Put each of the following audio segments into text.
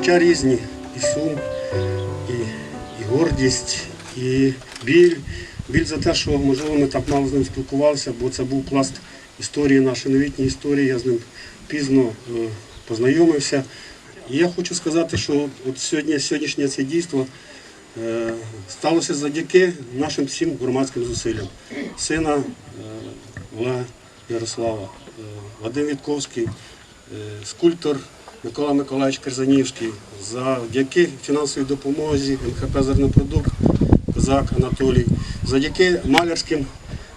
почуття різні. І сум, і, і гордість, і біль. Біль за те, що можливо ми так мало з ним спілкувалися, бо це був пласт історії, нашої новітньої історії. Я з ним пізно е, познайомився. І я хочу сказати, що от сьогодні, сьогоднішнє це дійство е, сталося завдяки нашим всім громадським зусиллям. Сина е, Олега Ярослава, е, Вадим Вітковський, е, скульптор Микола Миколаївич Керзанівський, завдяки фінансовій допомозі МХП «Зернопродукт», Козак Анатолій, завдяки малярським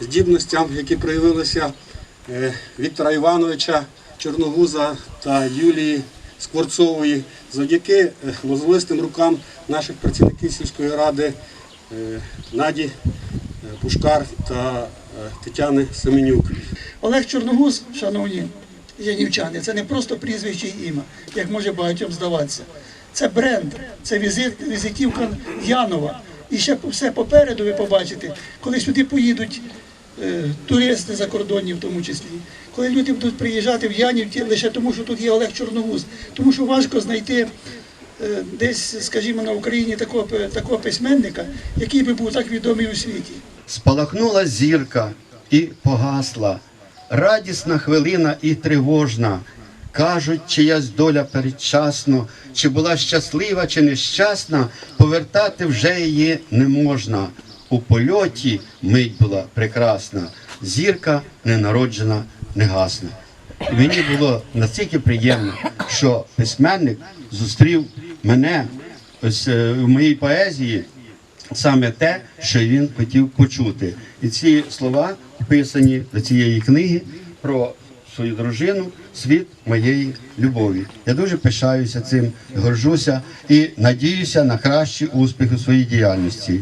здібностям, які проявилися е, Віктора Івановича Чорногуза та Юлії Скворцової, завдяки е, мозолистим рукам наших працівників сільської ради е, Наді Пушкар та Тетяни Семенюк. Олег Чорногуз, шановні янівчани, це не просто прізвище і ім'я, як може багатьом здаватися. Це бренд, це візит, візитівка Янова. І ще все попереду ви побачите, коли сюди поїдуть е, туристи закордонні в тому числі, коли люди будуть приїжджати в Янів лише тому, що тут є Олег Чорногуз. Тому що важко знайти е, десь, скажімо, на Україні такого, такого письменника, який би був так відомий у світі. Спалахнула зірка і погасла, радісна хвилина і тривожна. Кажуть, чиясь доля передчасно, чи була щаслива, чи нещасна, повертати вже її не можна. У польоті мить була прекрасна, зірка ненароджена, не гасна. І мені було настільки приємно, що письменник зустрів мене ось е, в моїй поезії саме те, що він хотів почути. І ці слова вписані до цієї книги про свою дружину, світ моєї любові. Я дуже пишаюся цим, горжуся і надіюся на кращий успіх у своїй діяльності.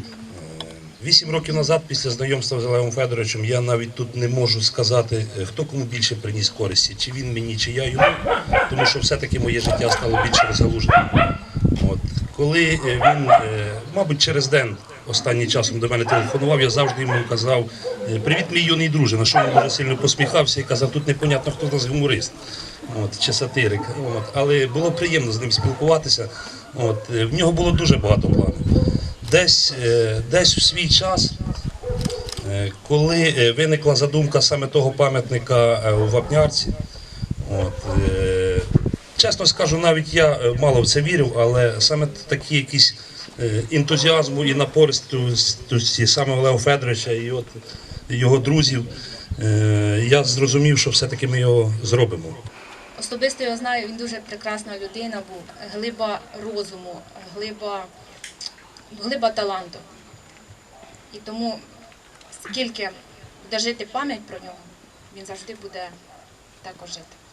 Вісім років назад, після знайомства з Олегом Федоровичем, я навіть тут не можу сказати, е, хто кому більше приніс користі, чи він мені, чи я йому, тому що все-таки моє життя стало більш розгалуженим. От. Коли е, він, е, мабуть, через день останнім часом до мене телефонував, я завжди йому казав е, Привіт, мій юний друже, на що він дуже сильно посміхався і казав, тут непонятно, хто з нас гуморист от, чи сатирик. От. Але було приємно з ним спілкуватися. От. В нього було дуже багато планів десь, десь в свій час, коли виникла задумка саме того пам'ятника у Вапнярці, от, чесно скажу, навіть я е, мало в це вірив, але саме такі якісь е, ентузіазму і напористості саме Олега Федоровича і от його друзів, е, я зрозумів, що все-таки ми його зробимо. Особисто його знаю, він дуже прекрасна людина був, глиба розуму, глиба, глиба таланту. І тому скільки буде жити пам'ять про нього, він завжди буде також жити.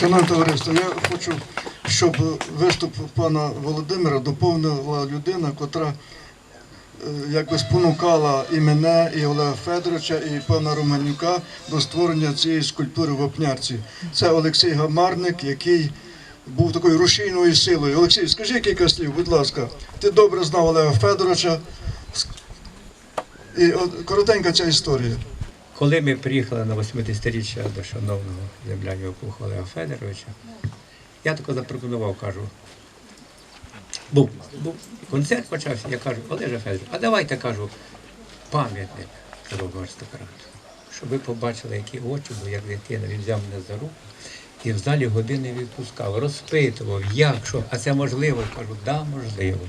Шановне товариство, я хочу, щоб виступ пана Володимира доповнила людина, котра е, якби спонукала і мене, і Олега Федоровича, і пана Романюка до створення цієї скульптури в Опнярці. Це Олексій Гамарник, який був такою рушійною силою. Олексій, скажи кілька слів, будь ласка. Ти добре знав Олега Федоровича. І от, коротенька ця історія. Коли ми приїхали на 80-річчя до шановного землянього пуха Олега Федоровича, я тако запропонував, кажу, був, був концерт почався, я кажу, Олеже Федорович, а давайте кажу, пам'ятник народного аристократу, щоб ви побачили, які очі, бо як дитина, він взяв мене за руку і в залі години відпускав, розпитував, як, що, а це можливо? Кажу, да, можливо.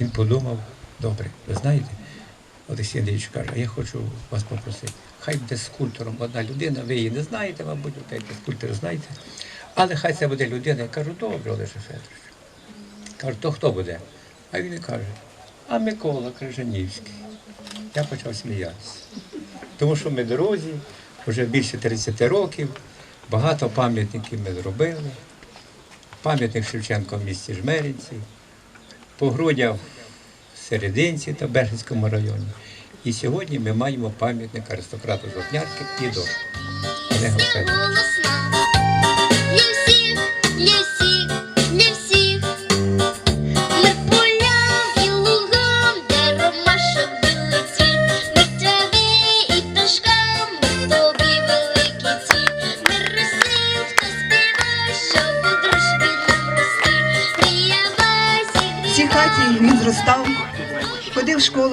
Він подумав, добре, ви знаєте, Олексій Андрійович каже, я хочу вас попросити. Хай буде скульптором одна людина, ви її не знаєте, мабуть, скульптор знаєте. Але хай це буде людина. Я кажу, добре, Олеже Федорович. Кажу, то хто буде? А він каже, а Микола Крижанівський. Я почав сміятися. Тому що ми друзі, вже більше 30 років, багато пам'ятників ми зробили. Пам'ятник Шевченка в місті Жмеринці, Погрудя Серединці та Бережському районі. І сьогодні ми маємо пам'ятник аристократу Жовтнярки і дошку. Олега Федоровича.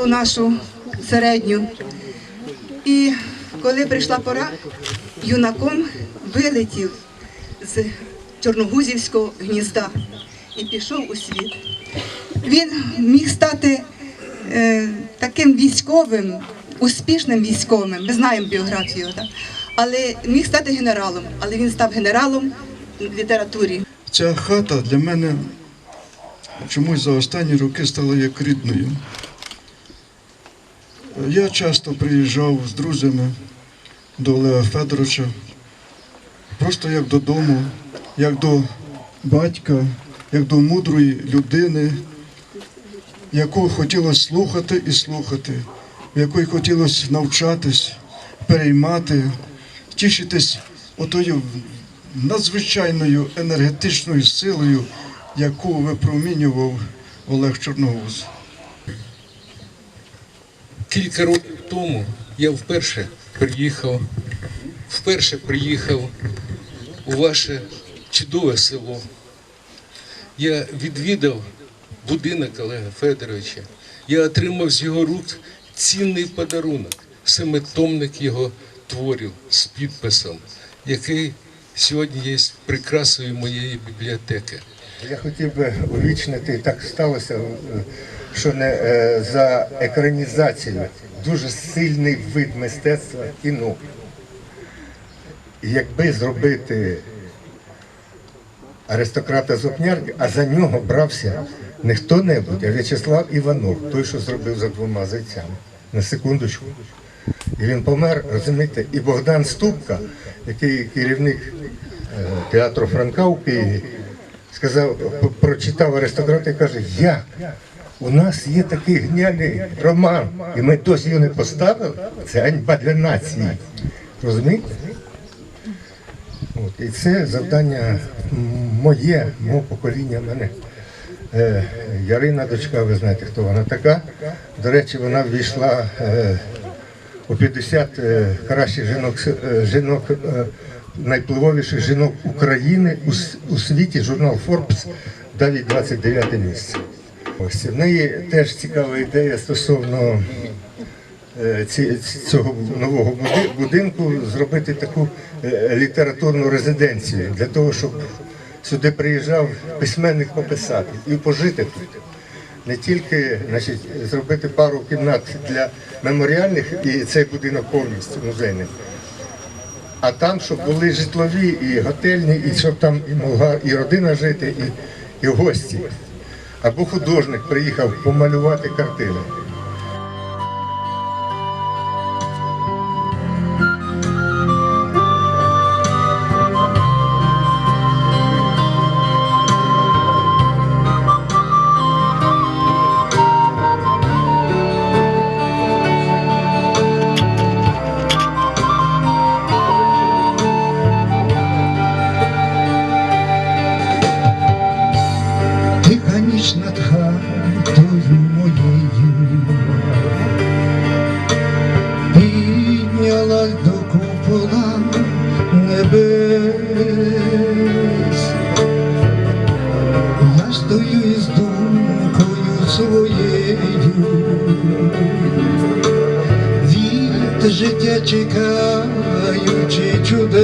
Школу нашу середню. І коли прийшла пора, юнаком вилетів з Чорногузівського гнізда і пішов у світ. Він міг стати е, таким військовим, успішним військовим. Ми знаємо біографію, так? але міг стати генералом, але він став генералом в літературі. Ця хата для мене чомусь за останні роки стала як рідною. Я часто приїжджав з друзями до Олега Федоровича, просто як додому, як до батька, як до мудрої людини, яку хотілося слухати і слухати, в якої хотілося навчатись, переймати, тішитись отою надзвичайною енергетичною силою, яку випромінював Олег Чорногуз. Кілька років тому я вперше приїхав, вперше приїхав у ваше чудове село. Я відвідав будинок Олега Федоровича. Я отримав з його рук цінний подарунок, семитомник його творів з підписом, який сьогодні є прикрасою моєї бібліотеки. Я хотів би увічнити, так сталося, е, що не е, за екранізацію дуже сильний вид мистецтва кіно. Якби зробити аристократа Зопнярки, а за нього брався не хто-небудь, а В'ячеслав Іванов, той, що зробив за двома зайцями. На секундочку. І він помер, розумієте, і Богдан Ступка, який керівник е, театру Франка у Києві, сказав, прочитав аристократа і каже, як? У нас є такий геніальний роман, і ми досі його не поставили. Це ганьба для нації. Розумієте? От, і це завдання моє, мого покоління мене. Е, Ярина дочка, ви знаєте, хто вона така. До речі, вона ввійшла е, у 50 е, кращих жінок, е, жінок е, найвпливовіших жінок України у, світі. Журнал Forbes дав їй 29 місце. Ось в неї теж цікава ідея стосовно е, цього нового будинку зробити таку е, літературну резиденцію для того, щоб сюди приїжджав письменник пописати і пожити тут. Не тільки значить, зробити пару кімнат для меморіальних і цей будинок повністю музейний, а там, щоб були житлові і готельні, і щоб там і могла і родина жити, і, і гості. Або художник приїхав помалювати картини. Життя чекаючи чудес.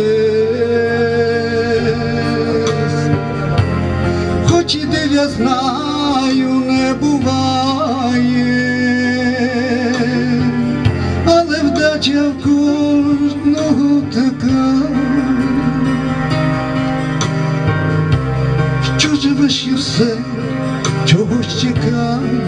Хоч і де я знаю, не буває, але вдача в кожного така, що живеш і все, чогось чекаєш,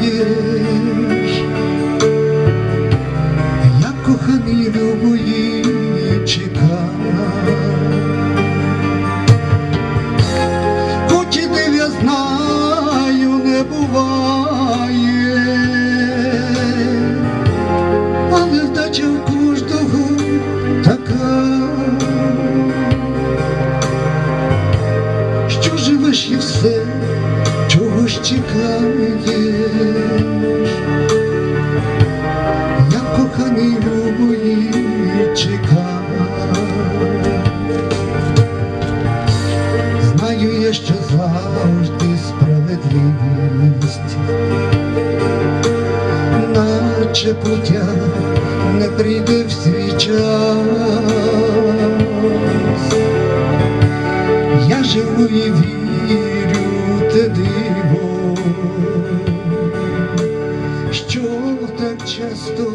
пуття не прийде в свій час. Я живу і вірю те диво, що так часто